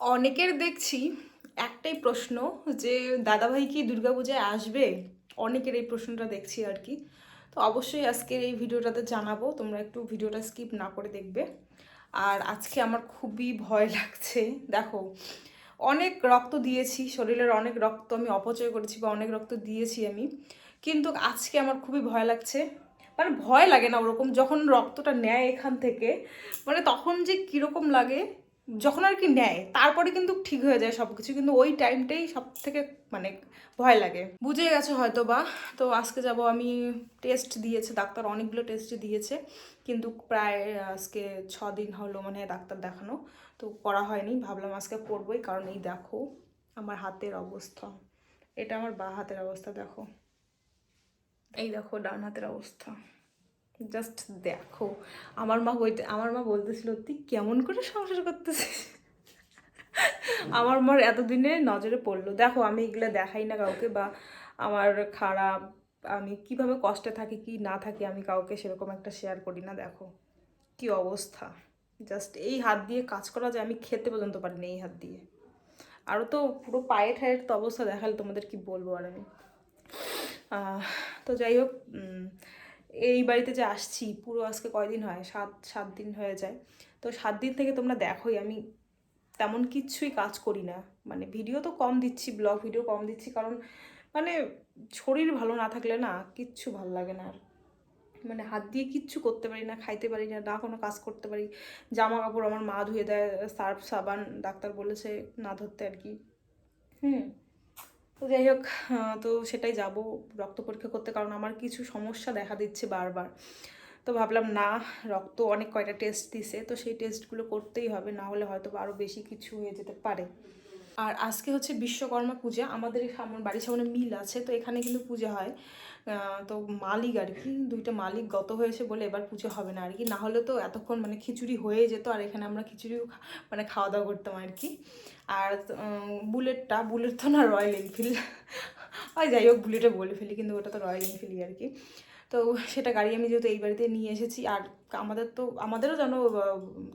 অনেকের দেখছি একটাই প্রশ্ন যে, দাদাভাই কি দুর্গাপূজায় আসবে? অনেকের এই প্রশ্নটা দেখছি আর কি। তো অবশ্যই আজকের এই ভিডিওটাতে জানাব, তোমরা একটু ভিডিওটা স্কিপ না করে দেখবে। আর আজকে আমার খুবই ভয় লাগছে, দেখো। অনেক রক্ত দিয়েছি, শরীরের অনেক রক্ত আমি অপচয় করেছি বা অনেক রক্ত দিয়েছি আমি। কিন্তু আজকে আমার খুবই ভয় লাগছে। মানে ভয় লাগে না ওরকম, যখন রক্তটা নেয় এখান থেকে মানে তখন যে কীরকম লাগে যখন আর কি নেয়, তারপরে কিন্তু ঠিক হয়ে যায় সব কিছু কিন্তু ওই টাইমটাই সব থেকে মানে ভয় লাগে। বুঝে গেছে হয়তো বা তো আজকে যাব আমি টেস্ট দিয়েছে, ডাক্তার অনেকগুলো টেস্ট দিয়েছে, কিন্তু প্রায়, আজকে ছ দিন হলো মানে ডাক্তার দেখানো, তো করা হয়নি, ভাবলাম আজকে করবোই, কারণ এই দেখো আমার হাতের অবস্থা, এটা আমার বা হাতের অবস্থা দেখো, এই দেখো ডান হাতের অবস্থা। জাস্ট দেখো। আমার মা বইতে আমার মা বলতেছিল, তুই কেমন করে সংসার করতেছিস? আমার মার এতদিনে নজরে পড়ল। দেখো, আমি এগুলো দেখাই না কাউকে বা আমার খারাপ, আমি কীভাবে কষ্টে থাকি, কি না থাকি, আমি কাউকে সেরকম একটা শেয়ার করি না। দেখো, কি অবস্থা। জাস্ট এই হাত দিয়ে কাজ করা যায়, আমি খেতে পর্যন্ত পারি না এই হাত দিয়ে। আরও তো পুরো পায়ে ঠায়ের তো অবস্থা, দেখালে তোমাদের কি বলব আর আমি। তো যাই হোক এই বাড়িতে যে আসছি, পুরো আজকে কয়দিন হয়? সাত সাত দিন হয়ে যায়। তো সাত দিন থেকে তোমরা দেখোই, আমি তেমন কিচ্ছুই কাজ করি না। মানে ভিডিও তো কম দিচ্ছি ব্লগ ভিডিও কম দিচ্ছি, কারণ মানে শরীর ভালো না থাকলে না কিচ্ছু ভালো লাগে না আর। মানে হাত দিয়ে কিচ্ছু করতে পারি না, খাইতে পারি না না কোনো কাজ করতে পারি। জামা কাপড় আমার মা ধুয়ে দেয়, সার্ফ, সাবান, ডাক্তার বলেছে না ধরতে আর কি। হুম। তো যাই হোক তো সেটাই যাব রক্ত পরীক্ষা করতে কারণ আমার কিছু সমস্যা দেখা দিচ্ছে বারবার। তো ভাবলাম, না, রক্ত অনেক কয়টা টেস্ট দিছে, তো সেই টেস্টগুলো করতেই হবে, না হলে হয়তো আরও বেশি কিছু হয়ে যেতে পারে। আর আজকে হচ্ছে বিশ্বকর্মা পূজা, আমাদের আমার বাড়ির সামনে মিল আছে, তো এখানে কিন্তু পূজা হয়। তো মালিক আর কি, দুইটা মালিক গত হয়েছে বলে এবার পুজো হবে না আর কি। না হলে তো এতক্ষণ মানে খিচুড়ি হয়ে যেত আর এখানে আমরা খিচুড়িও মানে খাওয়া দাওয়া করতাম আর কি। আর বুলেটটা, বুলেট তো না রয়্যাল এনফিল্ড। ওই যাই হোক, বুলেটে বলে ফেলি, কিন্তু ওটা তো রয়্যাল এনফিল্ডই আর কি। তো সেটা গাড়ি আমি যেহেতু এই বাড়িতে নিয়ে এসেছি, আর আমাদের তো, আমাদেরও যেন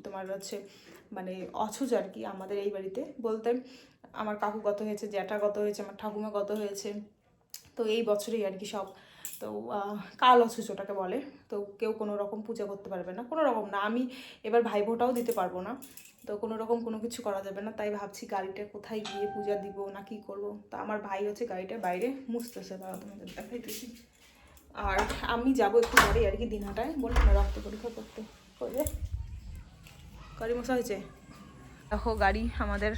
তোমার হচ্ছে মানে অছুজ আর কি আমাদের এই বাড়িতে। বলতে আমার কাকু গত হয়েছে, জ্যাঠা গত হয়েছে, আমার ঠাকুমা গত হয়েছে। তো এই বছরেই আর কি সব, তো কাল অছুজ ওটাকে বলে, তো কেউ কোনো রকম পূজা করতে পারবে না, কোনো রকম না, আমি এবার ভাইফোঁটাও দিতে পারব না, তো কোনো রকম কোনো কিছু করা যাবে না, তাই ভাবছি গাড়িটা কোথায় গিয়ে পূজা দিব, না কি করব, তা আমার ভাই হচ্ছে গাড়িটা বাইরে মুছতেছে তারা তোমাদের দেখাইতেছি। আর আমি যাব একটু পরে আর কি দিনহাটায় বললাম না রক্ত পরীক্ষা করতে করে গাড়ি মশা হয়েছে? দেখো গাড়ি আমাদের,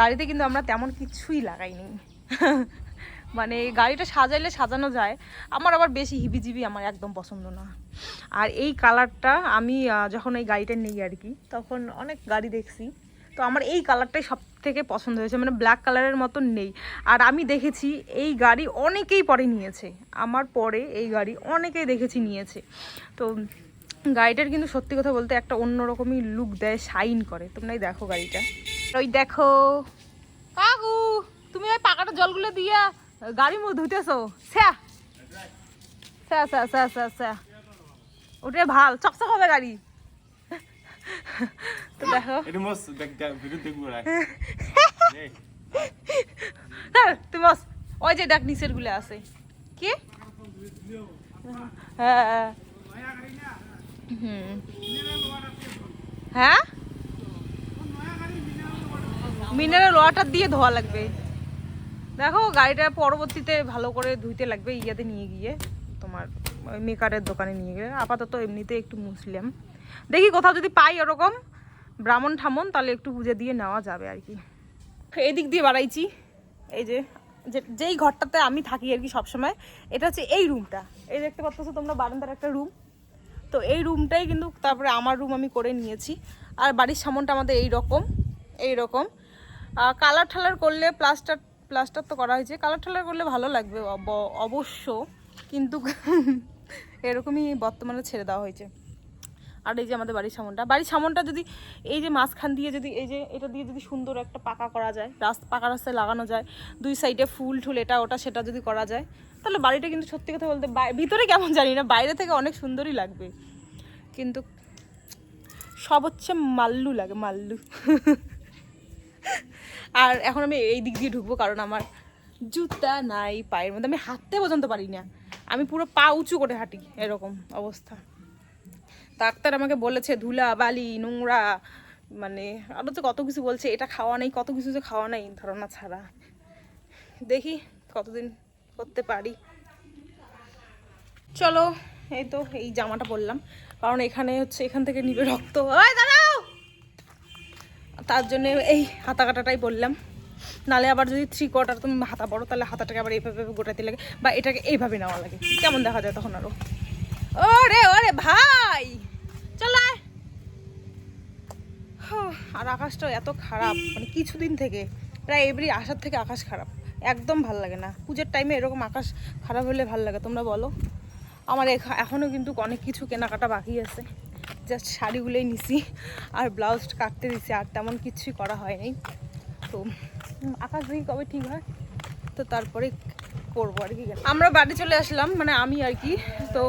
গাড়িতে কিন্তু আমরা তেমন কিছুই লাগাইনি। মানে গাড়িটা সাজাইলে সাজানো যায়। আমার আবার বেশি হিবিজিবি আমার একদম পছন্দ না। আর এই কালারটা আমি যখন এই গাড়িটা নেই আর কি, তখন অনেক গাড়ি দেখছি। তো আমার এই কালারটাই সব থেকে পছন্দ হয়েছে মানে ব্ল্যাক কালারের মতন নেই। আর আমি দেখেছি, এই গাড়ি অনেকেই পরে নিয়েছে। আমার পরে এই গাড়ি অনেকেই দেখেছি নিয়েছে। তো গাড়িটার কিন্তু সত্যি কথা বলতে একটা অন্যরকমই লুক দেয় শাইন করে। তোমরাই দেখো গাড়িটা। ওই দেখো। কাকু, তুমি ওই পাকাটা জলগুলো দিয়া গাড়ি মুখ ধুইতেছো স্যা স্যা স্যা স্যা স্যা স্যা ওটা ভালো চকচক হবে গাড়ি। তো দেখো. হ্যাঁ, তুমি বস। ওই যে দেখ নিচেরগুলো আছে। কি? হ্যাঁ। হ্যাঁ? মিনারেল ওয়াটার দিয়ে ধোয়া লাগবে। দেখো, গাড়িটা পরবর্তীতে ভালো করে ধুইতে লাগবে, ইয়াতে নিয়ে গিয়ে। তোমার মেকারের দোকানে নিয়ে গিয়ে। আপাতত এমনিতে একটু মুসলিম। দেখি কোথাও যদি পাই ওরকম ব্রাহ্মণ ঠামন, তাহলে একটু পুজো দিয়ে নেওয়া যাবে আর কি। এদিক দিয়ে বাড়াইছি। এই যে- যেই ঘরটাতে আমি থাকি আর কি সবসময়, এটা হচ্ছে এই রুমটা এই দেখতে পাচ্ছ তোমরা, বারান্দার একটা রুম তো এই রুমটাই কিন্তু তারপরে আমার রুম আমি করে নিয়েছি। আর বাড়ির সামনটা আমাদের এই রকম এই রকম কালার ঠালার করলে প্লাস্টার প্লাস্টার তো করা হয়েছে। কালার ঠালার করলে ভালো লাগবে অবশ্য। কিন্তু এরকমই বর্তমানে ছেড়ে দেওয়া হয়েছে। আর এই যে আমাদের বাড়ির সামনটা বাড়ির সামনটা যদি এই যে মাঝখান দিয়ে যদি, এই যে এটা দিয়ে যদি সুন্দর একটা পাকা করা যায়, রাস্তা, পাকা রাস্তায় লাগানো যায়, দুই সাইডে ফুল টুল এটা ওটা সেটা যদি করা যায়, তাহলে বাড়িটা কিন্তু সত্যি কথা বলতে ভিতরে কেমন জানি না, বাইরে থেকে অনেক সুন্দরই লাগবে। কিন্তু সব হচ্ছে মাল্লু লাগে, মাল্লু। আর এখন আমি এই দিক দিয়ে ঢুকবো কারণ আমার জুতা নাই, পায়ের মধ্যে। আমি হাঁটতে পর্যন্ত পারি না। আমি পুরো পা উঁচু করে হাঁটি, এরকম অবস্থা। ডাক্তার আমাকে বলেছে, ধুলা, বালি, নোংরা মানে আরও তো কত কিছু বলছে, এটা খাওয়া নেই, কত কিছু যে খাওয়া নেই, ধারণা ছাড়া। দেখি কতদিন করতে পারি। চলো, এই তো এই জামাটা পরলাম। কারণ এখানে হচ্ছে, এখান থেকে নিবে রক্ত। দাঁড়াও তার জন্য এই হাতা কাটাটাই বললাম। নালে আবার যদি থ্রি কোয়ার্টার তুমি হাতা বড়, তাহলে হাতাটাকে আবার এইভাবে গোটাতে লাগে বা এটাকে এইভাবে নেওয়া লাগে। কেমন দেখা যায় তখন আরও? ওরে ওরে ভাই! চল আর আকাশটা এত খারাপ মানে কিছুদিন থেকে, প্রায় এভরি আসার থেকে আকাশ খারাপ, একদম ভালো লাগে না। পুজোর টাইমে এরকম আকাশ খারাপ হলে ভালো লাগে, তোমরা বলো? আমার এখ- এখনও কিন্তু অনেক কিছু কেনাকাটা বাকি আছে। জাস্ট শাড়িগুলোই নিছি, আর ব্লাউজ কাটতে দিছি, আর তেমন কিছুই করা হয়নি। তো আকাশ দেখি কবে ঠিক হয়? তো তারপরে করব আর কি। আমরা বাড়ি চলে আসলাম মানে আমি আর কি। তো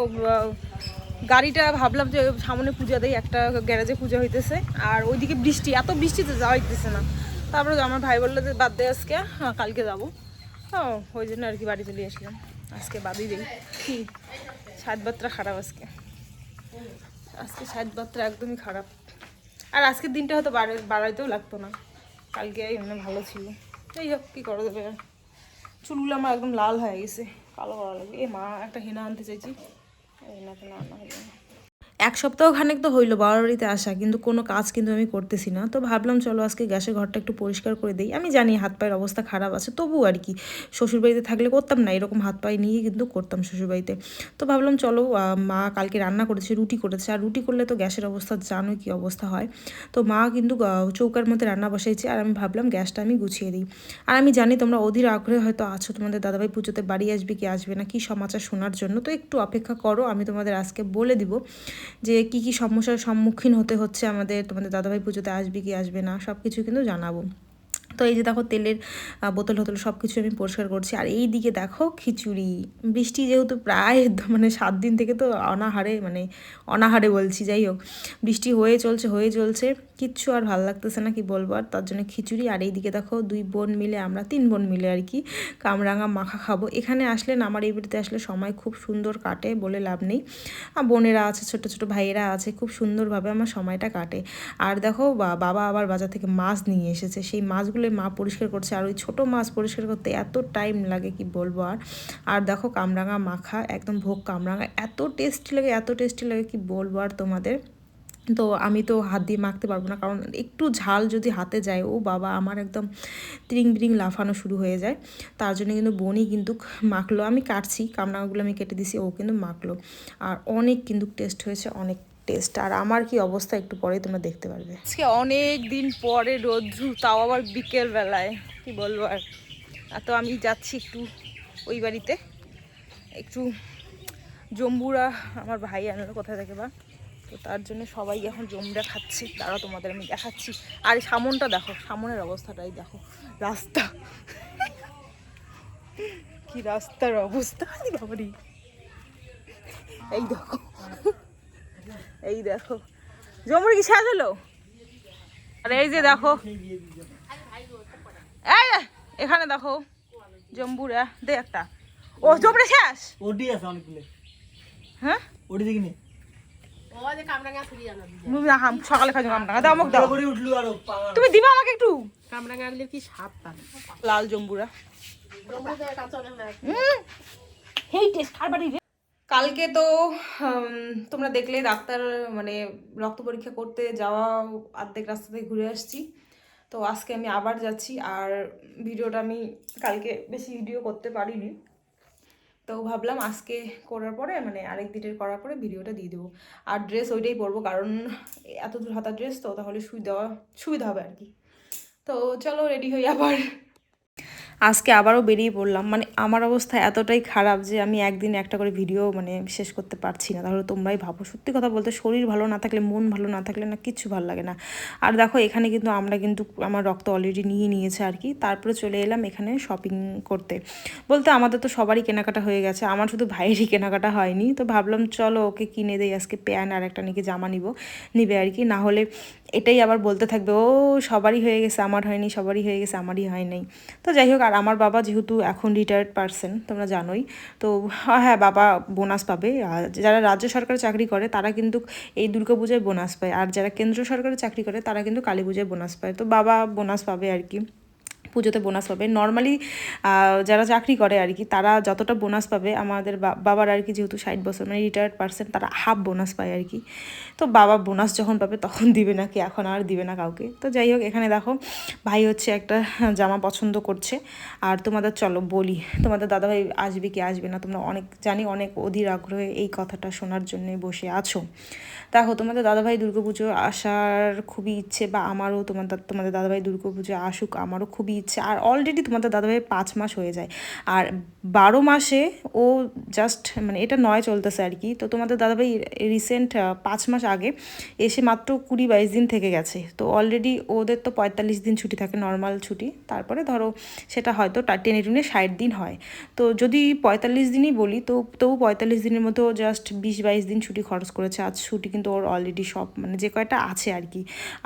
গাড়িটা ভাবলাম যে সামনে পূজা দেয় একটা গ্যারেজে পূজা হইতেছে। আর ওইদিকে বৃষ্টি, এত বৃষ্টিতে যাওয়া হইতেছে না। তারপরে আমার ভাই বলল যে, বাদ দে আজকে হ্যাঁ কালকে যাব। হ্যাঁ ওই জন্য আর কি বাড়ি চলে আসলাম। আজকে বাদই দিই। কি? সাত খারাপ আজকে। আজকে সাইড বাত্রা একদমই খারাপ। আর আজকের দিনটা হয়তো বাড়ে, বাড়াইতেও লাগতো না। কালকে এমনি ভালো ছিল। এই হোক, কী করা যাবে আর। চুলগুলো আমার একদম লাল হয়ে গেছে। কালো করা লাগবে। এ মা, একটা হেনা আনতে চাইছি। হেনা তো না না। এক সপ্তাহ খানেক তো হইল বাবার বাড়িতে আসা, কিন্তু কোনো কাজ কিন্তু আমি করতেছি না। তো ভাবলাম, চলো আজকে গ্যাসের ঘরটা একটু পরিষ্কার করে দিই। আমি জানি হাত পায়ের অবস্থা খারাপ আছে তবু আর কি। শ্বশুরবাড়িতে থাকলে করতাম না, এরকম হাত পায়ে নিয়ে কিন্তু করতাম শ্বশুরবাড়িতে। তো ভাবলাম, চলো মা কালকে রান্না করেছে, রুটি করেছে। আর রুটি করলে তো গ্যাসের অবস্থা জানো কি অবস্থা হয়। তো মা কিন্তু চৌকার মধ্যে রান্না বসাইছে। আর আমি ভাবলাম, গ্যাসটা আমি গুছিয়ে দিই। আর আমি জানি তোমরা অধীর আগ্রহে হয়তো আছো, তোমাদের দাদাভাই পুজোতে বাড়ি আসবে কি আসবে না, কি সমাচার শোনার জন্য। তো একটু অপেক্ষা করো, আমি তোমাদের আজকে বলে দিব। যে কি কি সমস্যার সম্মুখীন হতে হচ্ছে আমাদের, তোমাদের দাদাভাই পুজোতে আসবে কি আসবে না সব কিছু কিন্তু জানাব। তো এই যে দেখো তেলের বোতল হোতল সব কিছু আমি পরিষ্কার করছি। আর এই দিকে দেখো খিচুড়ি। বৃষ্টি যেহেতু প্রায় মানে সাত দিন থেকে তো অনাহারে মানে অনাহারে বলছি, যাই হোক। বৃষ্টি হয়ে চলছে হয়ে চলছে। কিচ্ছু আর ভালো লাগতেছে না কি বলব, আর তার জন্য খিচুড়ি আর এইদিকে দেখো দুই বোন মিলে আমরা তিন বোন মিলে আর কি কামরাঙা মাখা খাব। এখানে আসলে আমার এই বাড়িতে আসলে সময় খুব সুন্দর কাটে বলে লাভ নেই। আর বোনেরা আছে, ছোট ছোট ভাইয়েরা আছে, খুব সুন্দরভাবে আমার সময়টা কাটে। আর দেখো বাবা আবার বাজার থেকে মাছ নিয়ে এসেছে। সেই মাছগুলো মা পরিষ্কার করছে, আর ওই ছোট মাছ পরিষ্কার করতে এত টাইম লাগে কি বলব আর। আর দেখো কামরাঙা মাখা, একদম ভোগ কামরাঙা, এত টেস্টি লাগে, এত টেস্টি লাগে কি বলব আর তোমাদের। তো আমি তো হাত দিয়ে মাখতে পারব না। কারণ একটু ঝাল যদি হাতে যায়, ও বাবা আমার একদম ত্রিং বিরিং লাফানো শুরু হয়ে যায়। তার জন্য কিন্তু বোনই কিন্তু মাখলো। আমি কাটছি কামরাঙাগুলো আমি কেটে দিছি, ও কিন্তু মাখলো। আর অনেক কিন্তু টেস্ট হয়েছে, অনেক টেস্ট আর আমার কি অবস্থা একটু পরে তোমরা দেখতে পারবে। আজকে অনেক দিন পরে রোদ্রু তাও আবার বিকেল বেলায়, কি বলব আর তো আমি যাচ্ছি একটু ওই বাড়িতে। একটু জম্বুরা, আমার ভাই আনলো কোথায় থেকে বা? তো তার জন্য সবাই এখন জম্বুরা খাচ্ছে তারা তোমাদের আমি দেখাচ্ছি। আর সামনটা দেখো সামনের অবস্থাটাই দেখো রাস্তা। কি রাস্তার অবস্থা বাবারি। এই দেখো এই দেখো। জম্বুর কি শেষ হলো আর এই যে দেখো এই এখানে দেখো জম্বুরা দে একটা। ও জম্বুরা শেষ? ওটি আছে অনেকগুলো। হ্যাঁ? ওটি দেখিনি। সকালে খাই কামরাঙা দাও আমাকে দাও। আরও তুমি দিবা আমাকে একটু? কামরাঙাগুলির কি লাল জম্বুরা। হেই টেস্ট কালকে তো তোমরা দেখলে ডাক্তার মানে রক্ত পরীক্ষা করতে যাওয়া অর্ধেক রাস্তা থেকে ঘুরে আসছি। তো আজকে আমি আবার যাচ্ছি আর ভিডিওটা আমি কালকে বেশি ভিডিও করতে পারিনি। তো ভাবলাম আজকে করার পরে মানে আরেক দিনের করার পরে ভিডিওটা দিয়ে দেবো। আর ড্রেস ওইটাই পরবো, কারণ এত দূর হাতা ড্রেস তো, তাহলে সুবিধা সুবিধা হবে আর কি। তো চলো রেডি হই আবার। আজকে আবারও বেরিয়ে পড়লাম। মানে আমার অবস্থা এতটাই খারাপ যে আমি একদিন একটা করে ভিডিও মানে শেষ করতে পারছি না। তাহলে তোমরাই ভাবো, সত্যি কথা বলতে শরীর ভালো না থাকলে, মন ভালো না থাকলে না কিচ্ছু ভালো লাগে না। আর দেখো, এখানে কিন্তু আমরা কিন্তু আমার রক্ত অলরেডি নিয়ে নিয়েছে আর কি। তারপরে চলে এলাম এখানে শপিং করতে। বলতে আমাদের তো সবারই কেনাকাটা হয়ে গেছে। আমার শুধু ভাইয়েরই কেনাকাটা হয়নি। তো ভাবলাম, চলো ওকে কিনে দেই। আজকে প্যান্ট আর একটা নাকি জামা নিব, নিবে আর কি। না হলে এটাই আবার বলতে থাকবে, ও, সবারই হয়ে গেছে, আমার হয়নি, সবারই হয়ে গেছে, আমারই হয় নাই। তো যাই হোক, আর আমার বাবা যেহেতু এখন রিটায়ার্ড পারসন তোমরা জানোই, তো হ্যাঁ বাবা বোনাস পাবে। যারা রাজ্য সরকার চাকরি করে, তারা কিন্তু এই দুর্গাপূজায় বোনাস পায়। আর যারা কেন্দ্র সরকারের চাকরি করে, তারা কিন্তু কালী পূজায় বোনাস পায়। তো বাবা বোনাস পাবে আর কি। পুজোতে বোনাস পাবে। নর্মালি যারা চাকরি করে আর কি, তারা যতটা বোনাস পাবে, আমাদের বাবার আর কি যেহেতু ষাট বছর মানে রিটায়ার্ড পার্সেন্ট তারা হাফ বোনাস পায় আর কি। তো বাবা বোনাস যখন পাবে, তখন দিবে না কি, এখন আর দিবে না কাউকে। তো যাই হোক, এখানে দেখো, ভাই হচ্ছে একটা জামা পছন্দ করছে। আর তোমাদের চলো বলি, তোমাদের দাদাভাই আসবে কি আসবে না, তোমরা অনেক, জানি অনেক অধীর আগ্রহে এই কথাটা শোনার জন্য বসে আছো। দেখো, তোমাদের দাদাভাই দুর্গাপুজো আসার খুবই ইচ্ছে, বা আমারও তোমার তোমাদের দাদাভাই দুর্গাপুজো আসুক, আমারও খুবই ইচ্ছে আর অলরেডি তোমাদের দাদাভাই পাঁচ মাস হয়ে যায়। আর বারো মাসে ও জাস্ট মানে এটা নয় চলতেছে আর কি। তো তোমাদের দাদাভাই রিসেন্ট পাঁচ মাস আগে এসে মাত্র কুড়ি বাইশ দিন থেকে গেছে। তো অলরেডি ওদের তো পঁয়তাল্লিশ দিন ছুটি থাকে নর্মাল ছুটি। তারপরে ধরো সেটা হয়তো টেনে টুনে ষাট দিন হয়। তো যদি পঁয়তাল্লিশ দিনই বলি, তো তবু পঁয়তাল্লিশ দিনের মধ্যেও জাস্ট বিশ বাইশ দিন ছুটি খরচ করেছে। আজ ছুটি কিন্তু ওর অলরেডি সব মানে যে কয়টা আছে আর কি।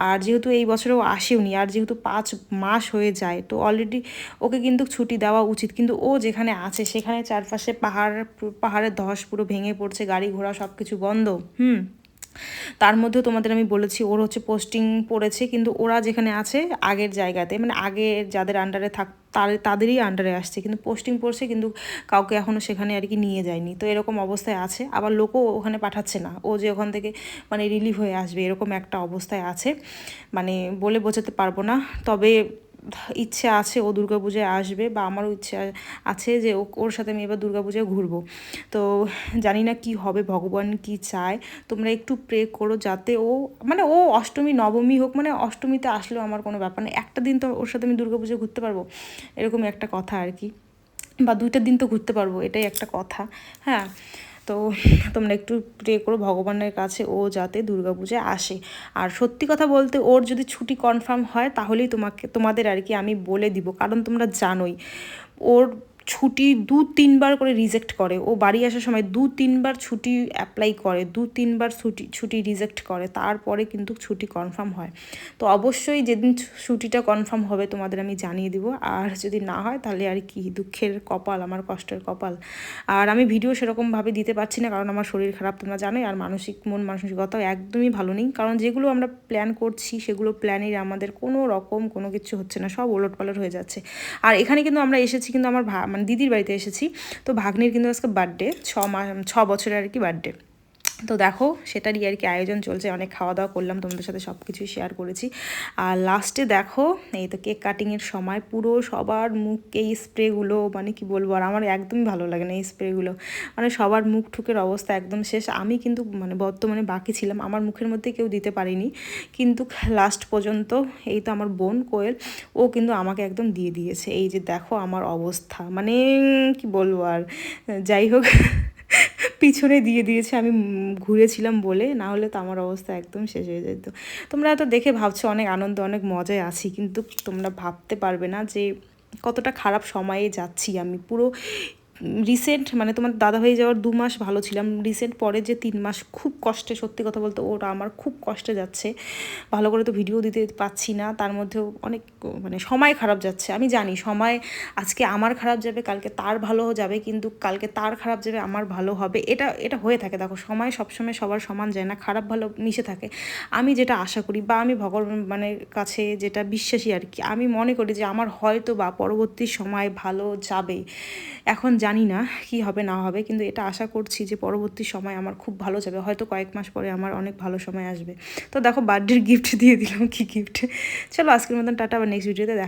আর যেহেতু এই বছরেও আসেওনি, আর যেহেতু পাঁচ মাস হয়ে যায় তো অলরেডি ওকে কিন্তু ছুটি দেওয়া উচিত। কিন্তু ও যেখানে আছে, সেখানে চারপাশে পাহাড়, পাহাড়ের ধস পুরো ভেঙে পড়ছে, গাড়ি ঘোড়া সব কিছু বন্ধ, হুম? তার মধ্যেও তোমাদের আমি বলেছি, ওর হচ্ছে পোস্টিং পড়েছে, কিন্তু ওরা যেখানে আছে, আগের জায়গাতে মানে আগে যাদের আন্ডারে থাক তাদের তাদেরই আন্ডারে আসছে, কিন্তু পোস্টিং পড়ছে, কিন্তু কাউকে এখনও সেখানে আর কি নিয়ে যায়নি। তো এরকম অবস্থায় আছে, আবার লোকও ওখানে পাঠাচ্ছে না। ও যে ওখান থেকে মানে রিলিভ হয়ে আসবে, এরকম একটা অবস্থায় আছে। মানে বলে বোঝাতে পারব না, তবে ইচ্ছে আছে ও দুর্গাপূজায় আসবে বা আমারও ইচ্ছে আছে যে ওর সাথে আমি এবার দুর্গাপূজায় ঘুরবো। তো জানি না কি হবে, ভগবান কি চায়। তোমরা একটু প্রে করো যাতে ও মানে ও অষ্টমী, নবমী হোক মানে অষ্টমীতে আসলেও আমার কোনো ব্যাপার নেই। একটা দিন তো ওর সাথে আমি দুর্গাপুজো ঘুরতে পারব, এরকমই একটা কথা আর কি। বা দুইটা দিন তো ঘুরতে পারব, এটাই একটা কথা। হ্যাঁ। তো তোমরা একটু প্রে করো ভগবানের কাছে ও যাতে দুর্গাপূজায় আসে। আর সত্যি কথা বলতে ওর যদি ছুটি কনফার্ম হয় তাহলেই তোমাকে, তোমাদের আর কি আমি বলে দিব, কারণ তোমরা জানোই। ওর ছুটি দু তিনবার করে রিজেক্ট করে। ও বাড়ি আসার সময় দু তিনবার ছুটি অ্যাপ্লাই করে, দু তিনবার ছুটি ছুটি রিজেক্ট করে, তারপরে কিন্তু ছুটি কনফার্ম হয়। তো অবশ্যই যেদিন ছুটিটা কনফার্ম হবে তোমাদের আমি জানিয়ে দিব। আর যদি না হয় তাহলে আর কি, দুঃখের কপাল, আমার কষ্টের কপাল। আর আমি ভিডিও সেরকমভাবে দিতে পারছি না, কারণ আমার শরীর খারাপ, তোমরা জানোই, আর মানসিক, মন মানসিকতাও একদমই ভালো নেই। কারণ যেগুলো আমরা প্ল্যান করছি, সেগুলো প্ল্যানের আমাদের কোনো রকম কোনো কিছু হচ্ছে না, সব ওলট পালট হয়ে যাচ্ছে। আর এখানে কিন্তু আমরা এসেছি কিন্তু আমার ভা মানে দিদির বাড়িতে এসেছি। তো ভাগ্নির কিন্তু আজকে বার্থডে ছ মাস ছ বছরের আর কি বার্থডে তো দেখো, সেটারই আর কি আয়োজন চলছে। অনেক খাওয়া দাওয়া করলাম, তোমাদের সাথে সব কিছুই শেয়ার করেছি। আর লাস্টে দেখো, এই তো কেক কাটিংয়ের সময় পুরো সবার মুখ এই স্প্রেগুলো মানে কি বলব, আর আমার একদমই ভালো লাগে না এই স্প্রেগুলো মানে সবার মুখ ঠুকের অবস্থা একদম শেষ। আমি কিন্তু মানে বর্তমানে বাকি ছিলাম, আমার মুখের মধ্যে কেউ দিতে পারিনি। কিন্তু লাস্ট পর্যন্ত এই তো আমার বোন কোয়েল, ও কিন্তু আমাকে একদম দিয়ে দিয়েছে। এই যে দেখো আমার অবস্থা। মানে কি বলব আর, যাই হোক। পিছনে দিয়ে দিয়েছে, আমি ঘুরেছিলাম বলে, না হলে তো আমার অবস্থা একদম শেষ হয়ে যেত। তোমরা তো দেখে ভাবছ অনেক আনন্দ, অনেক মজায় আছি, কিন্তু তোমরা ভাবতে পারবে না যে কতটা খারাপ সময়ে যাচ্ছি আমি। পুরো রিসেন্ট মানে তোমার দাদা হয়ে যাওয়ার দু মাস ভালো ছিলাম। রিসেন্ট পরে যে তিন মাস খুব কষ্টে, সত্যি কথা বলতে ওটা আমার খুব কষ্টে যাচ্ছে। ভালো করে তো ভিডিও দিতে পাচ্ছি না, তার মধ্যেও অনেক মানে সময় খারাপ যাচ্ছে। আমি জানি সময় আজকে আমার খারাপ যাবে, কালকে তার ভালো যাবে, কিন্তু কালকে তার খারাপ যাবে, আমার ভালো হবে। এটা এটা হয়ে থাকে। দেখো, সময় সবসময় সবার সমান যায় না, খারাপ ভালো মিশে থাকে। আমি যেটা আশা করি বা আমি ভগবান ভগবানের কাছে যেটা বিশ্বাসী আর কি, আমি মনে করি যে আমার হয়তো বা পরবর্তী সময় ভালো যাবে এখন জানি না কি হবে, না হবে, কিন্তু এটা আশা করছি যে পরবর্তী সময় আমার খুব ভালো যাবে। হয়তো কয়েক মাস পরে আমার অনেক ভালো সময় আসবে। তো দেখো বার্থডের গিফট দিয়ে দিলাম, কি গিফট চলো আজকের মতন টাটা, আবার নেক্সট ভিডিওতে দেখা